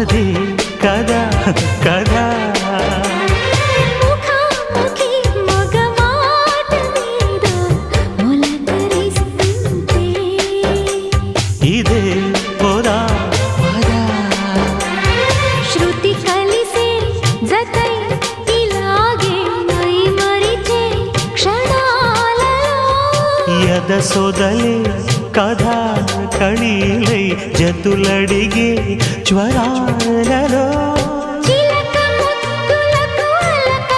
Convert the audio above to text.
అదే కదా కదా. ఇదే కథ సొదలే కథా కణీలై జతులడిగే జ్వరాలలో చిలక ముద్దులకు అలక